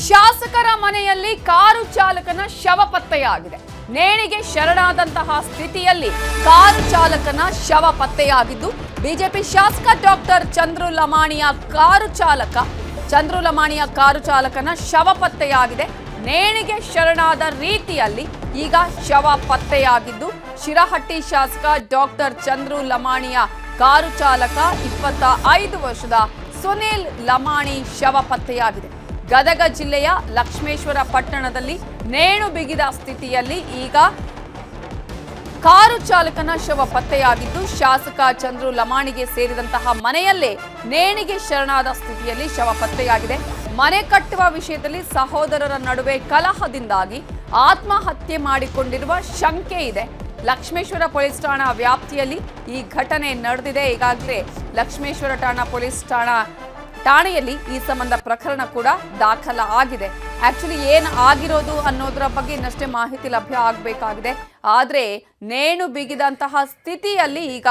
ಶಾಸಕರ ಮನೆಯಲ್ಲಿ ಕಾರು ಚಾಲಕನ ಶವ ಪತ್ತೆಯಾಗಿದೆ. ನೇಣಿಗೆ ಶರಣಾದಂತಹ ಸ್ಥಿತಿಯಲ್ಲಿ ಕಾರು ಚಾಲಕನ ಶವ ಪತ್ತೆಯಾಗಿದ್ದು, ಬಿಜೆಪಿ ಶಾಸಕ ಡಾಕ್ಟರ್ ಚಂದ್ರು ಲಮಾಣಿಯ ಕಾರು ಚಾಲಕ ಚಂದ್ರು ಲಮಾಣಿಯ ಕಾರು ಚಾಲಕನ ಶವ ಪತ್ತೆಯಾಗಿದೆ. ನೇಣಿಗೆ ಶರಣಾದ ರೀತಿಯಲ್ಲಿ ಈಗ ಶವ ಪತ್ತೆಯಾಗಿದ್ದು, ಶಿರಹಟ್ಟಿ ಶಾಸಕ ಡಾಕ್ಟರ್ ಚಂದ್ರು ಲಮಾಣಿಯ ಕಾರು ಚಾಲಕ ಇಪ್ಪತ್ತ ಐದು ವರ್ಷದ ಸುನೀಲ್ ಲಮಾಣಿ ಶವ ಪತ್ತೆಯಾಗಿದೆ. ಗದಗ ಜಿಲ್ಲೆಯ ಲಕ್ಷ್ಮೇಶ್ವರ ಪಟ್ಟಣದಲ್ಲಿ ನೇಣು ಬಿಗಿದ ಸ್ಥಿತಿಯಲ್ಲಿ ಈಗ ಕಾರು ಚಾಲಕನ ಶವ ಪತ್ತೆಯಾಗಿದ್ದು, ಶಾಸಕ ಚಂದ್ರು ಲಮಾಣಿಗೆ ಸೇರಿದಂತಹ ಮನೆಯಲ್ಲೇ ನೇಣಿಗೆ ಶರಣಾದ ಸ್ಥಿತಿಯಲ್ಲಿ ಶವ ಪತ್ತೆಯಾಗಿದೆ. ಮನೆ ಕಟ್ಟುವ ವಿಷಯದಲ್ಲಿ ಸಹೋದರರ ನಡುವೆ ಕಲಹದಿಂದಾಗಿ ಆತ್ಮಹತ್ಯೆ ಮಾಡಿಕೊಂಡಿರುವ ಶಂಕೆ ಇದೆ. ಲಕ್ಷ್ಮೇಶ್ವರ ಪೊಲೀಸ್ ಠಾಣಾ ವ್ಯಾಪ್ತಿಯಲ್ಲಿ ಈ ಘಟನೆ ನಡೆದಿದೆ. ಈಗಾಗಲೇ ಲಕ್ಷ್ಮೇಶ್ವರ ಠಾಣಾ ಪೊಲೀಸ್ ಠಾಣಾ ಠಾಣೆಯಲ್ಲಿ ಈ ಸಂಬಂಧ ಪ್ರಕರಣ ಕೂಡ ದಾಖಲ ಆಗಿದೆ ಆಕ್ಚುಲಿ ಏನು ಆಗಿರೋದು ಅನ್ನೋದರ ಬಗ್ಗೆ ಇನ್ನಷ್ಟೇ ಮಾಹಿತಿ ಲಭ್ಯ ಆಗಬೇಕಾಗಿದೆ. ಆದರೆ ನೇಣು ಬಿಗಿದಂತಹ ಸ್ಥಿತಿಯಲ್ಲಿ ಈಗ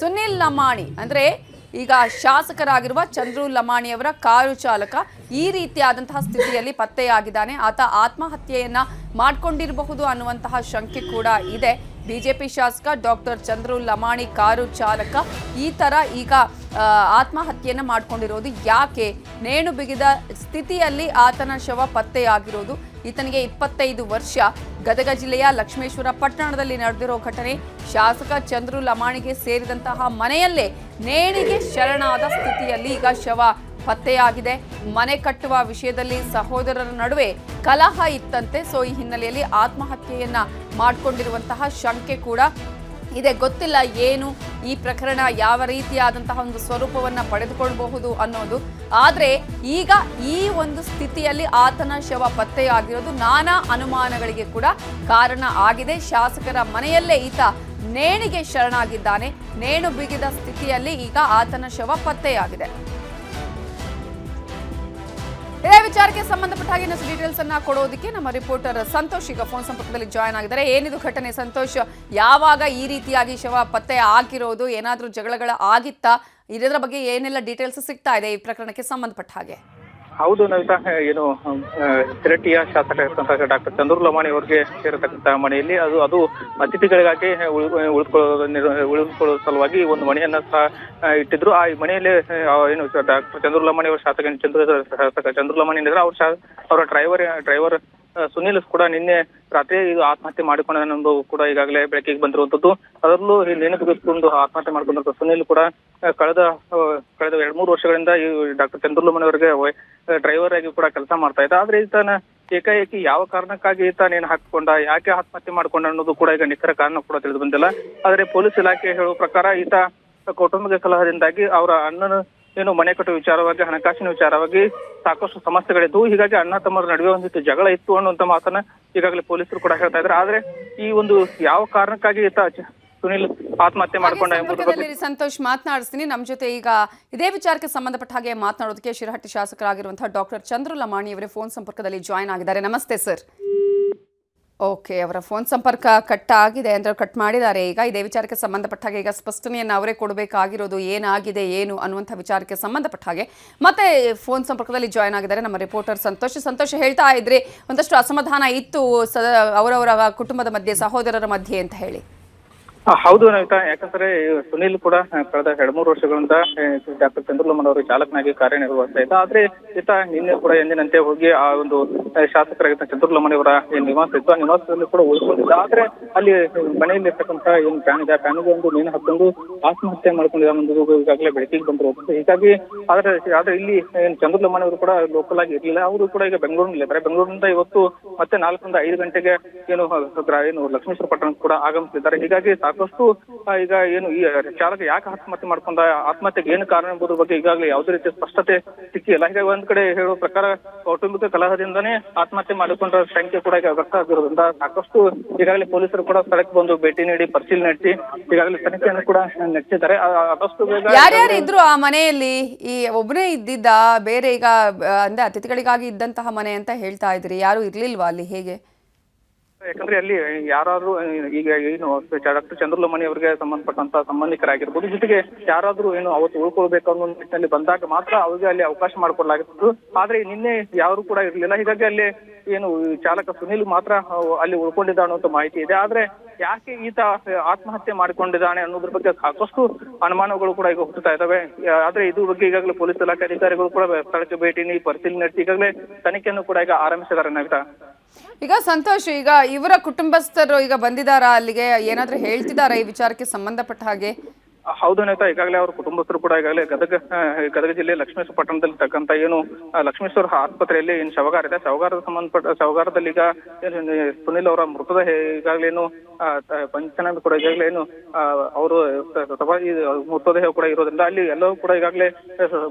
ಸುನಿಲ್ ಲಮಾಣಿ, ಅಂದ್ರೆ ಈಗ ಶಾಸಕರಾಗಿರುವ ಚಂದ್ರು ಲಮಾಣಿಯವರ ಕಾರು ಚಾಲಕ ಈ ರೀತಿಯಾದಂತಹ ಸ್ಥಿತಿಯಲ್ಲಿ ಪತ್ತೆಯಾಗಿದ್ದಾನೆ. ಆತ ಆತ್ಮಹತ್ಯೆಯನ್ನ ಮಾಡ್ಕೊಂಡಿರಬಹುದು ಅನ್ನುವಂತಹ ಶಂಕೆ ಕೂಡ ಇದೆ. ಬಿಜೆಪಿ ಶಾಸಕ ಡಾಕ್ಟರ್ ಚಂದ್ರು ಲಮಾಣಿ ಕಾರು ಚಾಲಕ ಈ ತರ ಈಗ ಆತ್ಮಹತ್ಯೆಯನ್ನು ಮಾಡ್ಕೊಂಡಿರೋದು. ಯಾಕೆ? ನೇಣು ಬಿಗಿದ ಸ್ಥಿತಿಯಲ್ಲಿ ಆತನ ಶವ ಪತ್ತೆಯಾಗಿರೋದು. ಈತನಿಗೆ ಇಪ್ಪತ್ತೈದು ವರ್ಷ. ಗದಗ ಜಿಲ್ಲೆಯ ಲಕ್ಷ್ಮೇಶ್ವರ ಪಟ್ಟಣದಲ್ಲಿ ನಡೆದಿರೋ ಘಟನೆ ಶಾಸಕ ಚಂದ್ರು ಲಮಾಣಿಗೆ ಸೇರಿದಂತಹ ಮನೆಯಲ್ಲೇ ನೇಣಿಗೆ ಶರಣಾದ ಸ್ಥಿತಿಯಲ್ಲಿ ಈಗ ಶವ ಪತ್ತೆಯಾಗಿದೆ. ಮನೆ ಕಟ್ಟುವ ವಿಷಯದಲ್ಲಿ ಸಹೋದರರ ನಡುವೆ ಕಲಹ ಇತ್ತಂತೆ. ಸೊ, ಈ ಹಿನ್ನೆಲೆಯಲ್ಲಿ ಆತ್ಮಹತ್ಯೆಯನ್ನ ಮಾಡಿಕೊಂಡಿರುವಂತಹ ಶಂಕೆ ಕೂಡ ಇದೆ. ಗೊತ್ತಿಲ್ಲ ಏನು ಈ ಪ್ರಕರಣ, ಯಾವ ರೀತಿಯಾದಂತಹ ಒಂದು ಸ್ವರೂಪವನ್ನ ಪಡೆದುಕೊಳ್ಳಬಹುದು ಅನ್ನೋದು. ಆದ್ರೆ, ಈಗ ಈ ಒಂದು ಸ್ಥಿತಿಯಲ್ಲಿ ಆತನ ಶವ ಪತ್ತೆಯಾಗಿರೋದು ನಾನಾ ಅನುಮಾನಗಳಿಗೆ ಕೂಡ ಕಾರಣ ಆಗಿದೆ. ಶಾಸಕರ ಮನೆಯಲ್ಲೇ ಈತ ನೇಣಿಗೆ ಶರಣಾಗಿದ್ದಾನೆ. ನೇಣು ಬಿಗಿದ ಸ್ಥಿತಿಯಲ್ಲಿ ಈಗ ಆತನ ಶವ ಪತ್ತೆಯಾಗಿದೆ. ಇದೇ ವಿಚಾರಕ್ಕೆ ಸಂಬಂಧಪಟ್ಟ ಹಾಗೆ ಇನ್ನಷ್ಟು ಡೀಟೇಲ್ಸ್ ಅನ್ನ ಕೊಡೋದಕ್ಕೆ ನಮ್ಮ ರಿಪೋರ್ಟರ್ ಸಂತೋಷ್ ಈಗ ಫೋನ್ ಸಂಪರ್ಕದಲ್ಲಿ ಜಾಯ್ನ್ ಆಗಿದ್ದಾರೆ. ಏನಿದು ಘಟನೆ ಸಂತೋಷ್? ಯಾವಾಗ ಈ ರೀತಿಯಾಗಿ ಶವ ಪತ್ತೆ ಆಗಿರೋದು ಏನಾದರೂ ಜಗಳಗಳ ಆಗಿತ್ತಾ? ಇದರ ಬಗ್ಗೆ ಏನೆಲ್ಲ ಡೀಟೇಲ್ಸ್ ಸಿಗ್ತಾ ಇದೆ ಈ ಪ್ರಕರಣಕ್ಕೆ ಸಂಬಂಧಪಟ್ಟ ಹಾಗೆ? ಹೌದು ನವಿತಾ ಏನು ಆ, ಸಿರಟ್ಟಿಯ ಶಾಸಕ ಇರ್ತಕ್ಕಂಥ ಡಾಕ್ಟರ್ ಚಂದ್ರು ಲಮಾಣಿ ಅವರಿಗೆ ಸೇರತಕ್ಕಂಥ ಮನೆಯಲ್ಲಿ ಅದು ಅದು ಅತಿಥಿಗಳಿಗಾಗಿ ಉಳ್- ಉಳಿದುಕೊಳ್ಳೋ ಸಲುವಾಗಿ ಒಂದು ಮನೆಯನ್ನ ಸಹ ಇಟ್ಟಿದ್ರು. ಆ ಮನೆಯಲ್ಲಿ ಏನು ಡಾಕ್ಟರ್ ಚಂದ್ರು ಲಮಾಣಿ ಅವರ ಶಾಸಕ ಚಂದ್ರ ಶಾಸಕ ಚಂದ್ರು ಲಮಾಣಿ ಅವ್ರ ಅವರ ಡ್ರೈವರ್ ಡ್ರೈವರ್ ಸುನೀಲ್ ಕೂಡ ನಿನ್ನೆ ರಾತ್ರಿ ಇದು ಆತ್ಮಹತ್ಯೆ ಮಾಡಿಕೊಂಡನೆಂದು ಕೂಡ ಈಗಾಗಲೇ ಬೆಳಕಿಗೆ ಬಂದಿರುವಂತದ್ದು ಅದರಲ್ಲೂ ಈ ಬಿಸ್ಕೊಂಡು ಆತ್ಮಹತ್ಯೆ ಮಾಡಿಕೊಂಡಂತ ಸುನಿಲ್ ಕೂಡ ಕಳೆದ ಕಳೆದ ಎರಡ್ ಮೂರು ವರ್ಷಗಳಿಂದ ಈ ಡಾಕ್ಟರ್ ಚಂದ್ರಲು ಮನೆಯವರಿಗೆ ಡ್ರೈವರ್ ಆಗಿ ಕೂಡ ಕೆಲಸ ಮಾಡ್ತಾ ಇದ್ದ. ಆದ್ರೆ ಈತನ ಏಕಾಏಕಿ ಯಾವ ಕಾರಣಕ್ಕಾಗಿ ಈತ ನೇಣು ಹಾಕಿಕೊಂಡ, ಯಾಕೆ ಆತ್ಮಹತ್ಯೆ ಮಾಡ್ಕೊಂಡ ಅನ್ನೋದು ಕೂಡ ಈಗ ನಿಖರ ಕಾರಣ ಕೂಡ ತಿಳಿದು ಬಂದಿಲ್ಲ. ಆದ್ರೆ ಪೊಲೀಸ್ ಇಲಾಖೆ ಹೇಳುವ ಪ್ರಕಾರ ಈತ ಕೌಟುಂಬಿಕ ಕಲಹದಿಂದಾಗಿ ಅವರ ಅಣ್ಣನ ಏನು ಮನೆ ಕಟ್ಟುವ ವಿಚಾರವಾಗಿ ಹಣಕಾಸಿನ ವಿಚಾರವಾಗಿ ಸಾಕಷ್ಟು ಸಮಸ್ಯೆಗಳಿದ್ದು ಹೀಗಾಗಿ ಅಣ್ಣ ತಮ್ಮರ ನಡುವೆ ಒಂದಿಷ್ಟು ಜಗಳ ಇತ್ತು ಅನ್ನುವಂತ ಮಾತನ್ನ ಈಗಾಗಲೇ ಪೊಲೀಸರು ಕೂಡ ಹೇಳ್ತಾ ಇದ್ದಾರೆ. ಆದ್ರೆ ಈ ಒಂದು ಯಾವ ಕಾರಣಕ್ಕಾಗಿ ಈತ ಸುನಿಲ್ ಆತ್ಮಹತ್ಯೆ ಮಾಡ್ಕೊಂಡ ಸಂತೋಷ್ ಮಾತನಾಡಿಸ್ತೀನಿ. ನಮ್ಮ ಜೊತೆ ಈಗ ಇದೇ ವಿಚಾರಕ್ಕೆ ಸಂಬಂಧಪಟ್ಟ ಹಾಗೆ ಮಾತನಾಡೋದಕ್ಕೆ ಶಿರಹಟ್ಟಿ ಶಾಸಕರಾಗಿರುವಂತಹ ಡಾಕ್ಟರ್ ಚಂದ್ರು ಲಮಾಣಿ ಅವರೇ ಫೋನ್ ಸಂಪರ್ಕದಲ್ಲಿ ಜಾಯ್ನ್ ಆಗಿದ್ದಾರೆ. ನಮಸ್ತೆ ಸರ್. ಓಕೆ ಅವರ ಫೋನ್ ಸಂಪರ್ಕ ಕಟ್ ಆಗಿದೆ ಅಂದ್ರೆ ಕಟ್ ಮಾಡಿದ್ದಾರೆ. ಈಗ ಇದೇ ವಿಚಾರಕ್ಕೆ ಸಂಬಂಧಪಟ್ಟ ಹಾಗೆ ಈಗ ಸ್ಪಷ್ಟನೆಯನ್ನು ಅವರೇ ಕೊಡಬೇಕಾಗಿರೋದು ಏನಾಗಿದೆ, ಏನು ಅನ್ನುವಂಥ ವಿಚಾರಕ್ಕೆ ಸಂಬಂಧಪಟ್ಟ ಹಾಗೆ ಮತ್ತೆ ಫೋನ್ ಸಂಪರ್ಕದಲ್ಲಿ ಜಾಯ್ನ್ ಆಗಿದ್ದಾರೆ ನಮ್ಮ ರಿಪೋರ್ಟರ್ ಸಂತೋಷ್. ಸಂತೋಷ್, ಹೇಳ್ತಾ ಇದ್ರಿ, ಒಂದಷ್ಟು ಅಸಮಾಧಾನ ಇತ್ತು ಸ ಅವರವರ ಕುಟುಂಬದ ಮಧ್ಯೆ, ಸಹೋದರರ ಮಧ್ಯೆ ಅಂತ ಹೇಳಿ. ಹೌದು ನವಿತಾ ಯಾಕಂದ್ರೆ ಸುನಿಲ್ ಕೂಡ ಕಳೆದ ಎರಡ್ ಮೂರು ವರ್ಷಗಳಿಂದ ಡಾಕ್ಟರ್ ಚಂದ್ರಲೋಮನ್ ಅವರು ಚಾಲಕನಾಗಿ ಕಾರ್ಯನಿರ್ವಹಿಸ್ತಾ ಇದ್ದ. ಆದ್ರೆ ಈತ ನಿನ್ನೆ ಕೂಡ ಎಂದಿನಂತೆ ಹೋಗಿ ಆ ಒಂದು ಶಾಸಕರಾಗಿದ್ದ ಚಂದ್ರಲೋಮನ್ ಅವರ ನಿವಾಸ ಇತ್ತು. ಆ ನಿವಾಸದಲ್ಲಿ ಕೂಡ ಉಳ್ಕೊಂಡಿದ್ದ. ಆದ್ರೆ ಅಲ್ಲಿ ಮನೆಯಲ್ಲಿ ಇರ್ತಕ್ಕಂತ ಏನ್ ಫ್ಯಾನ್ ಇದೆ ಒಂದು ನೇಣು ಹಾಕೊಂಡು ಆತ್ಮಹತ್ಯೆ ಮಾಡ್ಕೊಂಡಿದ್ದ ಒಂದು ಈಗಾಗಲೇ ಬೆಳಕಿಗೆ ಬಂದ್ರು ಹೀಗಾಗಿ ಆದ್ರೆ ಆದ್ರೆ ಇಲ್ಲಿ ಏನ್ ಚಂದ್ರಲೋಮನ್ ಅವರು ಕೂಡ ಲೋಕಲ್ ಆಗಿ ಇರ್ಲಿಲ್ಲ. ಅವರು ಕೂಡ ಈಗ ಬೆಂಗಳೂರಿನಲ್ಲಿ ಇದ್ದಾರೆ ಬೆಂಗಳೂರಿನಿಂದ ಇವತ್ತು ಮತ್ತೆ ನಾಲ್ಕರಿಂದ ಐದು ಗಂಟೆಗೆ ಏನು ಏನು ಲಕ್ಷ್ಮೇಶ್ವರ ಪಟ್ಟಣ ಕೂಡ ಆಗಮಿಸಿದ್ದಾರೆ ಹೀಗಾಗಿ ಸಾಕಷ್ಟು ಈಗ ಏನು, ಈ ಚಾಲಕ ಯಾಕೆ ಆತ್ಮಹತ್ಯೆ ಮಾಡ್ಕೊಂಡ, ಆತ್ಮಹತ್ಯೆಗೆ ಏನು ಕಾರಣ ಎಂಬುದ್ರ ಬಗ್ಗೆ ಈಗಾಗಲೇ ಯಾವುದೇ ರೀತಿಯ ಸ್ಪಷ್ಟತೆ ಸಿಕ್ಕಿಲ್ಲ. ಹೀಗಾಗಿ ಒಂದ್ ಕಡೆ ಹೇಳುವ ಪ್ರಕಾರ ಕೌಟುಂಬಿಕ ಕಲಹದಿಂದನೇ ಆತ್ಮಹತ್ಯೆ ಮಾಡಿಕೊಂಡ ಸಂಖ್ಯೆ ಕೂಡ ಈಗ ವ್ಯಕ್ತ ಆಗಿರೋದ್ರಿಂದ ಸಾಕಷ್ಟು ಈಗಾಗಲೇ ಪೊಲೀಸರು ಕೂಡ ಸ್ಥಳಕ್ಕೆ ಬಂದು ಭೇಟಿ ನೀಡಿ ಪರಿಶೀಲನೆ ನಡೆಸಿ ಈಗಾಗಲೇ ತನಿಖೆಯನ್ನು ಕೂಡ ನಡೆಸಿದ್ದಾರೆ. ಆದಷ್ಟು ಯಾರ್ಯಾರು ಇದ್ರು ಆ ಮನೆಯಲ್ಲಿ? ಈ ಒಬ್ಬನೇ ಇದ್ದಿದ್ದ, ಬೇರೆ ಈಗ ಅಂದ್ರೆ ಅತಿಥಿಗಳಿಗಾಗಿ ಇದ್ದಂತಹ ಮನೆ ಅಂತ ಹೇಳ್ತಾ ಇದ್ರಿ. ಯಾರು ಇರ್ಲಿಲ್ವಾ ಅಲ್ಲಿ? ಹೇಗೆ? ಯಾಕಂದ್ರೆ ಅಲ್ಲಿ ಯಾರಾದ್ರು ಈಗ ಏನು, ಡಾಕ್ಟರ್ ಚಂದ್ರಲಮಣಿ ಅವರಿಗೆ ಸಂಬಂಧಪಟ್ಟಂತ ಸಂಬಂಧಿಕರಾಗಿರ್ಬೋದು. ಜೊತೆಗೆ ಯಾರಾದ್ರೂ ಏನು ಅವತ್ತು ಉಳ್ಕೊಳ್ಬೇಕು ಅನ್ನೋ ನಿಟ್ಟಿನಲ್ಲಿ ಬಂದಾಗ ಮಾತ್ರ ಅವ್ರಿಗೆ ಅಲ್ಲಿ ಅವಕಾಶ ಮಾಡಿಕೊಡ್ಲಾಗಿತ್ತು ಆದ್ರೆ ನಿನ್ನೆ ಯಾರು ಕೂಡ ಇರ್ಲಿಲ್ಲ. ಹೀಗಾಗಿ ಅಲ್ಲಿ ಏನು, ಚಾಲಕ ಸುನಿಲ್ ಮಾತ್ರ ಅಲ್ಲಿ ಉಳ್ಕೊಂಡಿದ್ದಾನೆ ಅಂತ ಮಾಹಿತಿ ಇದೆ. ಆದ್ರೆ ಯಾಕೆ ಈತ ಆತ್ಮಹತ್ಯೆ ಮಾಡಿಕೊಂಡಿದ್ದಾನೆ ಅನ್ನೋದ್ರ ಬಗ್ಗೆ ಸಾಕಷ್ಟು ಅನುಮಾನಗಳು ಕೂಡ ಈಗ ಹುಟ್ಟುತ್ತಾ ಇದಾವೆ ಆದ್ರೆ ಇದು ಬಗ್ಗೆ ಈಗಾಗಲೇ ಪೊಲೀಸ್ ಇಲಾಖೆ ಅಧಿಕಾರಿಗಳು ಕೂಡ ಸ್ಥಳಕ್ಕೆ ಭೇಟಿ ನೀಡಿ, ಪರಿಶೀಲನೆ ನಡೆಸಿ, ಈಗಾಗಲೇ ತನಿಖೆಯನ್ನು ಕೂಡ ಈಗ ಆರಂಭಿಸಿದ್ದಾರೆ ನವಿತಾ. ಈಗ ಸಂತೋಷ್ ಈಗ ಇವರ ಕುಟುಂಬಸ್ಥರು ಈಗ ಬಂದಿದಾರಾ ಅಲ್ಲಿಗೆ ಏನಾದ್ರೂ ಹೇಳ್ತಿದಾರಾ ಈ ವಿಚಾರಕ್ಕೆ ಸಂಬಂಧಪಟ್ಟ ಹಾಗೆ? ಹೌದು ನೇತಾ ಈಗಾಗಲೇ ಅವ್ರ ಕುಟುಂಬಸ್ಥರು ಕೂಡ ಈಗಾಗಲೇ ಗದಗ ಗದಗ ಜಿಲ್ಲೆ ಲಕ್ಷ್ಮೇಶ್ವರ ಪಟ್ಟಣದಲ್ಲಿ ತಕ್ಕಂತ ಏನು ಲಕ್ಷ್ಮೇಶ್ವರ ಆಸ್ಪತ್ರೆಯಲ್ಲಿ ಏನು ಶವಗಾರ ಇದೆ. ಶವಗಾರದ ಸಂಬಂಧಪಟ್ಟ, ಶವಗಾರದಲ್ಲಿ ಈಗ ಸುನಿಲ್ ಅವರ ಮೃತದೇಹ ಈಗಾಗಲೇ ಏನು ಪಂಚನಾಂದ ಕೂಡ ಈಗಾಗಲೇ ಏನು ಅವರು ಮೃತದೇಹ ಕೂಡ ಇರೋದ್ರಿಂದ ಅಲ್ಲಿ ಎಲ್ಲವೂ ಕೂಡ ಈಗಾಗಲೇ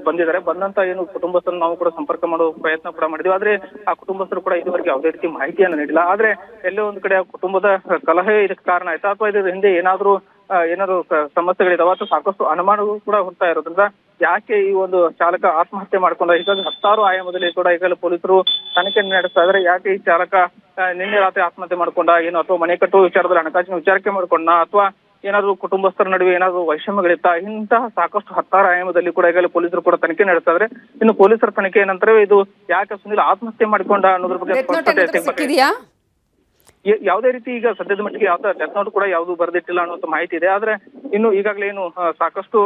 ಬಂದಿದ್ದಾರೆ. ಬಂದಂತ ಏನು ಕುಟುಂಬಸ್ಥರನ್ನು ನಾವು ಕೂಡ ಸಂಪರ್ಕ ಮಾಡೋ ಪ್ರಯತ್ನ ಕೂಡ ಮಾಡಿದ್ವಿ. ಆದ್ರೆ ಆ ಕುಟುಂಬಸ್ಥರು ಕೂಡ ಇದುವರೆಗೆ ಯಾವುದೇ ರೀತಿ ಮಾಹಿತಿಯನ್ನು ನೀಡಿಲ್ಲ. ಆದ್ರೆ ಎಲ್ಲೋ ಒಂದು ಕಡೆ ಆ ಕುಟುಂಬದ ಕಲಹೆ ಇದಕ್ಕೆ ಕಾರಣ ಆಯ್ತಾ? ಅಥವಾ ಇದ್ರ ಹಿಂದೆ ಏನಾದ್ರೂ ಏನಾದ್ರು ಸಮಸ್ಯೆಗಳಿದಾವ ಅಥವಾ ಸಾಕಷ್ಟು ಅನುಮಾನಗಳು ಕೂಡ ಹುಡ್ತಾ ಇರೋದ್ರಿಂದ ಯಾಕೆ ಈ ಒಂದು ಚಾಲಕ ಆತ್ಮಹತ್ಯೆ ಮಾಡ್ಕೊಂಡ? ಈಗ ಹತ್ತಾರು ಆಯಾಮದಲ್ಲಿ ಕೂಡ ಈಗಾಗಲೇ ಪೊಲೀಸರು ತನಿಖೆ ನಡೆಸ್ತಾ ಇದ್ದಾರೆ ಯಾಕೆ ಈ ಚಾಲಕ ನಿನ್ನೆ ರಾತ್ರಿ ಆತ್ಮಹತ್ಯೆ ಮಾಡ್ಕೊಂಡ? ಏನು ಅಥವಾ ಮನೆ ಕಟ್ಟುವ ವಿಚಾರದಲ್ಲಿ ಹಣಕಾಸಿನ ವಿಚಾರಕ್ಕೆ ಮಾಡ್ಕೊಂಡ? ಅಥವಾ ಏನಾದ್ರು ಕುಟುಂಬಸ್ಥರ ನಡುವೆ ಏನಾದ್ರು ವೈಷಮ್ಯಗಳಿತ್ತ? ಇಂತಹ ಸಾಕಷ್ಟು ಹತ್ತಾರು ಆಯಾಮದಲ್ಲಿ ಕೂಡ ಈಗಾಗಲೇ ಪೊಲೀಸರು ಕೂಡ ತನಿಖೆ ನಡೆಸ್ತಾ ಇದ್ದಾರೆ ಇನ್ನು ಪೊಲೀಸರ ತನಿಖೆ ನಂತರವೇ ಇದು ಯಾಕೆ ಸುನಿಲ್ ಆತ್ಮಹತ್ಯೆ ಮಾಡ್ಕೊಂಡ ಅನ್ನೋದ್ರ ಬಗ್ಗೆ ಯಾವುದೇ ರೀತಿ ಈಗ ಸದ್ಯದ ಮಟ್ಟಿಗೆ ಯಾವ ಡೆತ್ ನೋಟ್ ಕೂಡ ಯಾವುದು ಬರೆದಿಟ್ಟಿಲ್ಲ ಅನ್ನೋ ಮಾಹಿತಿ ಇದೆ. ಆದ್ರೆ ಇನ್ನು ಈಗಾಗಲೇ ಏನು ಸಾಕಷ್ಟು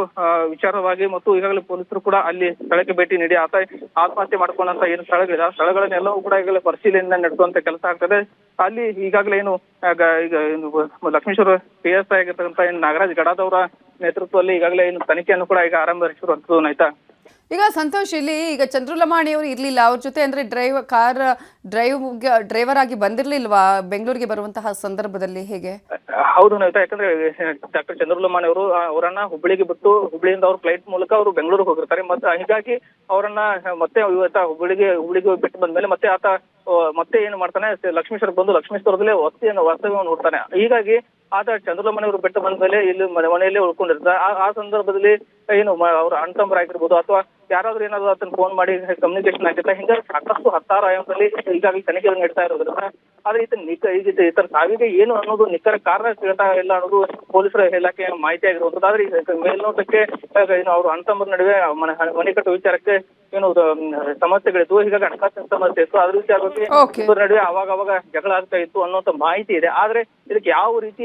ವಿಚಾರವಾಗಿ ಮತ್ತು ಈಗಾಗಲೇ ಪೊಲೀಸರು ಕೂಡ ಅಲ್ಲಿ ಸ್ಥಳಕ್ಕೆ ಭೇಟಿ ನೀಡಿ ಆತ ಆತ್ಮಹತ್ಯೆ ಮಾಡ್ಕೊಂಡಂತ ಏನು ಸ್ಥಳಗಳಿದೆ ಆ ಸ್ಥಳಗಳನ್ನೆಲ್ಲವೂ ಕೂಡ ಈಗಾಗಲೇ ಪರಿಶೀಲನೆ ನಡೆಸುವಂತ ಕೆಲಸ ಆಗ್ತದೆ. ಅಲ್ಲಿ ಈಗಾಗಲೇ ಏನು ಈಗ ಲಕ್ಷ್ಮೀಶ್ವರ ಪಿ ಎಸ್ ಐ ಆಗಿರ್ತಕ್ಕಂಥ ಏನು ನಾಗರಾಜ್ ಗಡಾದವರ ನೇತೃತ್ವದಲ್ಲಿ ಈಗಾಗಲೇ ಏನು ತನಿಖೆಯನ್ನು ಕೂಡ ಈಗ ಆರಂಭಿಸಿರುವಂತದ್ದು ಆಯ್ತಾ? ಈಗ ಸಂತೋಷ್, ಇಲ್ಲಿ ಈಗ ಚಂದ್ರಲಮಾಣಿ ಅವರು ಇರ್ಲಿಲ್ಲ, ಅವ್ರ ಜೊತೆ ಅಂದ್ರೆ ಡ್ರೈವ್ ಕಾರ್ ಡ್ರೈವ್ ಡ್ರೈವರ್ ಆಗಿ ಬಂದಿರಲಿಲ್ವಾ ಬೆಂಗಳೂರಿಗೆ ಬರುವಂತಹ ಸಂದರ್ಭದಲ್ಲಿ ಹೇಗೆ? ಹೌದು ನವಿತಾ ಯಾಕಂದ್ರೆ, ಡಾಕ್ಟರ್ ಚಂದ್ರಲಮಾಣಿ ಅವರು ಅವರನ್ನ ಹುಬ್ಬಳ್ಳಿಗೆ ಬಿಟ್ಟು ಹುಬ್ಬಳ್ಳಿಯಿಂದ ಅವ್ರ ಫ್ಲೈಟ್ ಮೂಲಕ ಅವರು ಬೆಂಗಳೂರಿಗೆ ಹೋಗಿರ್ತಾರೆ. ಮತ್ತೆ ಹೀಗಾಗಿ ಅವರನ್ನ ಮತ್ತೆ ಇವತ್ತ ಹುಬ್ಬಳ್ಳಿಗೆ ಹುಬ್ಬಳ್ಳಿಗೆ ಬಿಟ್ಟು ಬಂದ್ಮೇಲೆ ಮತ್ತೆ ಆತ ಮತ್ತೆ ಏನು ಮಾಡ್ತಾನೆ ಲಕ್ಷ್ಮೀಶ್ವರ ಬಂದು ಲಕ್ಷ್ಮೀಶ್ವರದಲ್ಲೇ ವಸ್ತಿಯನ್ನು, ವಾಸ್ತವ್ಯವನ್ನು ನೋಡ್ತಾನೆ. ಹೀಗಾಗಿ ಆತ ಚಂದ್ರಮನೆಯವರು ಬೆಟ್ಟ ಬಂದ ಮೇಲೆ ಇಲ್ಲಿ ಮನೆ- ಮನೆಯಲ್ಲೇ ಉಳ್ಕೊಂಡಿರ್ತಾರೆ ಆ ಸಂದರ್ಭದಲ್ಲಿ ಏನು ಅವ್ರ ಅಣ್ತಂಬರಾಗಿರ್ಬೋದು ಅಥವಾ ಯಾರಾದ್ರೂ ಏನಾದ್ರು ಅದನ್ನ ಫೋನ್ ಮಾಡಿ ಕಮ್ಯುನಿಕೇಶನ್ ಆಗಿರ್ತಾರೆ ಹಿಂಗಾಗಿ ಸಾಕಷ್ಟು ಹತ್ತಾರು ಆಯಾಮದಲ್ಲಿ ಈಗಾಗಲೇ ತನಿಖೆ ನಡೀತಾ ಇರೋದ್ರಿಂದ ಆದ್ರೆ ಈತ ನಿಖ ಇತರ ಸಾವಿಗೆ ಏನು ಅನ್ನೋದು ನಿಖರ ಕಾರಣ ಸಿಗ್ತಾ ಇಲ್ಲ ಅನ್ನೋದು ಪೊಲೀಸರ ಇಲಾಖೆ ಮಾಹಿತಿ ಆಗಿರುವಂತದ್ದು ಆದ್ರೆ ಮೇಲ್ನೋಟಕ್ಕೆ ಏನು ಅವರು ಅಂತಮ್ಮ ನಡುವೆ ಮನೆ ಮನೆ ಕಟ್ಟುವ ವಿಚಾರಕ್ಕೆ ಏನು ಸಮಸ್ಯೆಗಳಿತ್ತು ಹೀಗಾಗಿ ಹಣಕಾಸಿನ ಸಮಸ್ಯೆ ಇತ್ತು. ಅದ್ರ ವಿಚಾರ ಬಗ್ಗೆ ನಡುವೆ ಅವಾಗ ಅವಾಗ ಜಗಳ ಆಗ್ತಾ ಇತ್ತು ಅನ್ನುವಂತ ಮಾಹಿತಿ ಇದೆ. ಆದ್ರೆ ಇದಕ್ಕೆ ಯಾವ ರೀತಿ